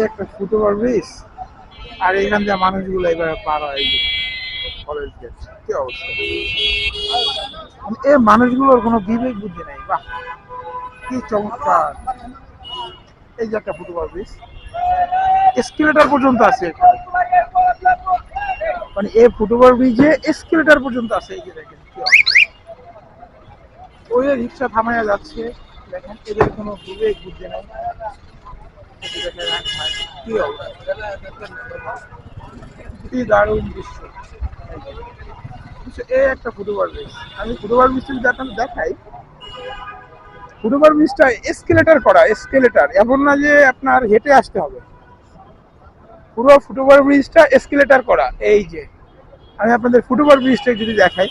একটা আর দিয়ে মানুষগুলো এবার পার কলেজ কি অবস্থা? এই মানুষগুলোর কোনো বিবেক বুদ্ধি নেই, বাহ! কি চমৎকার! এই যে একটা ফুটওভার ব্রিজ এসকেলেটার পর্যন্ত আছে মানে এই ফুটওভার ব্রিজে এসকেলেটার পর্যন্ত আছে এই যে দেখেন। ওই রিক্সা থামাইয়া যাচ্ছে, দেখেন, এদের কোনো বিবেক বুদ্ধি নেই। দারুণ দৃশ্য। এই একটা ফুটওভার ব্রিজ। আমি ফুটওভার ব্রিজটা যদি দেখাই ফুটওভার ব্রিজটা এসকেলেটার করা, এসকেলেটার। এমন না যে আপনার হেঁটে আসতে হবে। পুরো ফুটওভার ব্রিজটা এসকেলেটার করা। এই যে, আমি আপনাদের ফুটওভার ব্রিজটা যদি দেখাই,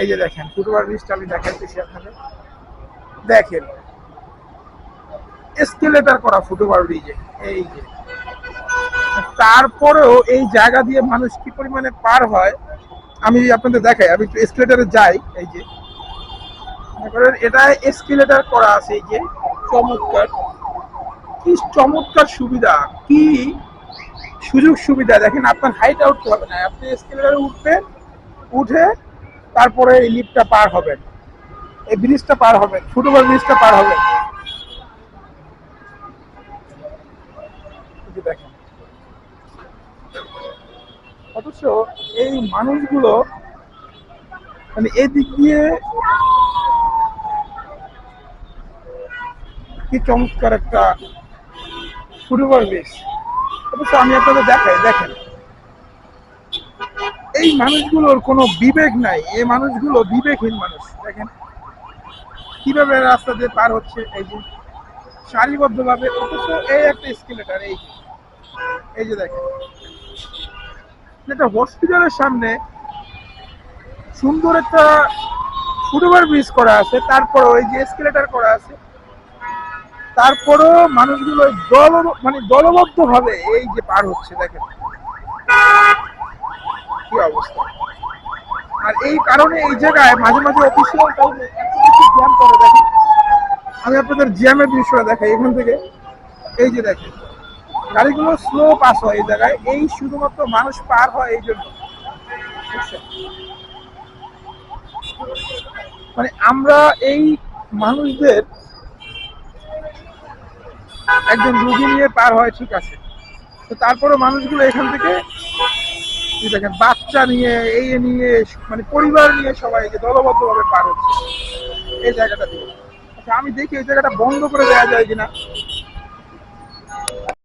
এই যে দেখেন ফুটওভার ব্রিজটা আমি দেখাইতেছি আপনাদের। দেখেন এসকেলেটার করা ফুটওভার ব্রিজে এই যে। তারপরেও এই জায়গা দিয়ে মানুষ কি পরিমাণে পার হয়, আমি আপনাদের দেখাই, আমি একটু এসকেলেটারে যাই, এই যে। করেন, এটা এসকেলেটার করা আছে, এই যে, চমৎকার। কি চমৎকার সুবিধা, কি সুযোগ সুবিধা, দেখেন আপনার হাইট উঠতে হবে না। আপনি এসকেলেটারে উঠবেন, উঠে তারপরে এই লিফটটা পার হবেন। এই ব্রিজটা পার হবেন ফুটওভার ব্রিজটা পার হবেন। দেখেন। অথচ এই মানুষগুলো মানে এদিক দিয়ে কি চমৎকার একটা ফুটবল বেশ অথচ আমি আপনাদের দেখাই, দেখেন। এই মানুষগুলোর কোনো বিবেক নাই। এই মানুষগুলো বিবেকহীন মানুষ। দেখেন কীভাবে রাস্তা দিয়ে পার হচ্ছে, এই যে সারিবদ্ধভাবে, অথচ এই একটা স্কেলেটার এই এই যে দেখেন। একটা হসপিটালের সামনে সুন্দর একটা ফুটওভার ব্রিজ করা আছে, তারপর ওই যে এসকেলেটার করা আছে তারপরও মানুষগুলো দল মানে দলবদ্ধ ভাবে এই যে পার হচ্ছে, দেখেন। কি অবস্থা। আর এই কারণে এই জায়গায় মাঝে মাঝে অফিসিয়াল করে, দেখেন। আমি আপনাদের জ্যামের দৃশ্যটা দেখাই এখান থেকে। এই যে দেখেন, গাড়িগুলো স্লো পাস হয় এই জায়গায়। এই শুধুমাত্র মানুষ পার হয় এই জন্য। মানে আমরা এই মানুষদের একজন রুগী নিয়ে পার হয়, ঠিক আছে। তো তারপরে মানুষগুলো এখান থেকে দেখেন, বাচ্চা নিয়ে, এই নিয়ে মানে পরিবার নিয়ে সবাই যে দলবদ্ধভাবে পার হচ্ছে। এই জায়গাটা দিয়ে আচ্ছা আমি দেখি এই জায়গাটা বন্ধ করে দেওয়া যায় কিনা।